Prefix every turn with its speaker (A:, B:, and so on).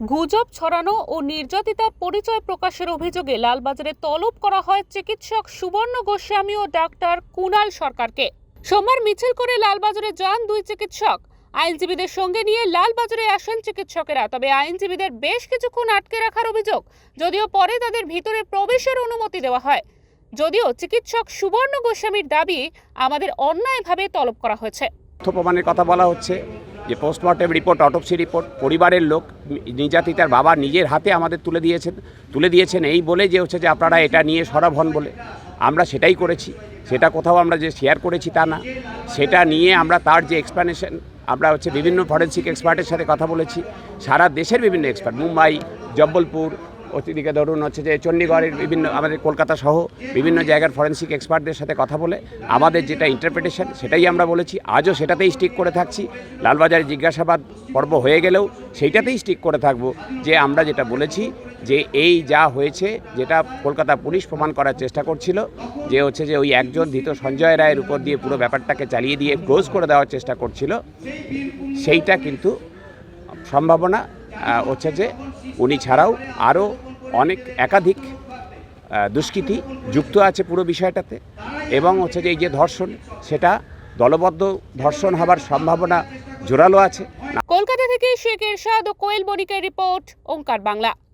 A: গুজব ছড়ানো ও নির্যাতিতার পরিচয় প্রকাশের অভিযোগে লালবাজারে তলব করা হয় চিকিৎসক সুবর্ণ গোস্বামী ও ডাক্তার কুণাল সরকারকে। সোমবার মিছিল করে লালবাজারে যান দুই চিকিৎসক। আইনজীবীদের সঙ্গে নিয়ে লালবাজারে আসেন চিকিৎসকেরা, তবে আইনজীবীদের বেশ কিছুক্ষণ আটকে রাখার অভিযোগ, যদিও পরে তাদের ভিতরে প্রবেশের অনুমতি দেওয়া হয়। যদিও চিকিৎসক সুবর্ণ গোস্বামীর দাবি আমাদের অন্যায়ভাবে তলব করা হয়েছে।
B: কথা বলা হচ্ছে। যে পোস্টমর্টেম রিপোর্ট অটোপসি রিপোর্ট পরিবারের লোক নির্যাতিতার বাবা নিজের হাতে আমাদের তুলে দিয়েছেন তুলে দিয়েছেন এই বলে যে হচ্ছে যে আপনারা এটা নিয়ে সরব হন বলে। আমরা সেটাই করেছি, সেটা কোথাও আমরা যে শেয়ার করেছি তা না। সেটা নিয়ে আমরা তার যে এক্সপ্লানেশন আমরা হচ্ছে বিভিন্ন ফরেন্সিক এক্সপার্টের সাথে কথা বলেছি। সারা দেশের বিভিন্ন এক্সপার্ট মুম্বাই, জব্বলপুর অতিদিকে ধরুন হচ্ছে যে চণ্ডীগড়ের বিভিন্ন আমাদের কলকাতা সহ বিভিন্ন জায়গার ফরেন্সিক এক্সপার্টদের সাথে কথা বলে আমাদের যেটা ইন্টারপ্রিটেশন সেটাই আমরা বলেছি। আজও সেটাতেই স্টিক করে থাকছি। লালবাজারে জিজ্ঞাসাবাদ পর্ব হয়ে গেলেও সেইটাতেই স্টিক করে থাকব যে আমরা যেটা বলেছি যে এই যা হয়েছে যেটা কলকাতা পুলিশ প্রমাণ করার চেষ্টা করছিল যে হচ্ছে যে ওই একজন ধৃত সঞ্জয় রায়ের উপর দিয়ে পুরো ব্যাপারটাকে চালিয়ে দিয়ে ক্লোজ করে দেওয়ার চেষ্টা করছিল, সেইটা কিন্তু সম্ভাবনা। হচ্ছে যে উনি ছাড়াও আরও অনেক একাধিক দুষ্কৃতি যুক্ত আছে পুরো বিষয়টাতে। এবং হচ্ছে যে এই যে ধর্ষণ, সেটা দলবদ্ধ ধর্ষণ হবার সম্ভাবনা জোরালো আছে।
A: কলকাতা থেকে শেখ এরশাদ ও কোয়েল বণিকের রিপোর্ট, ওঙ্কার বাংলা।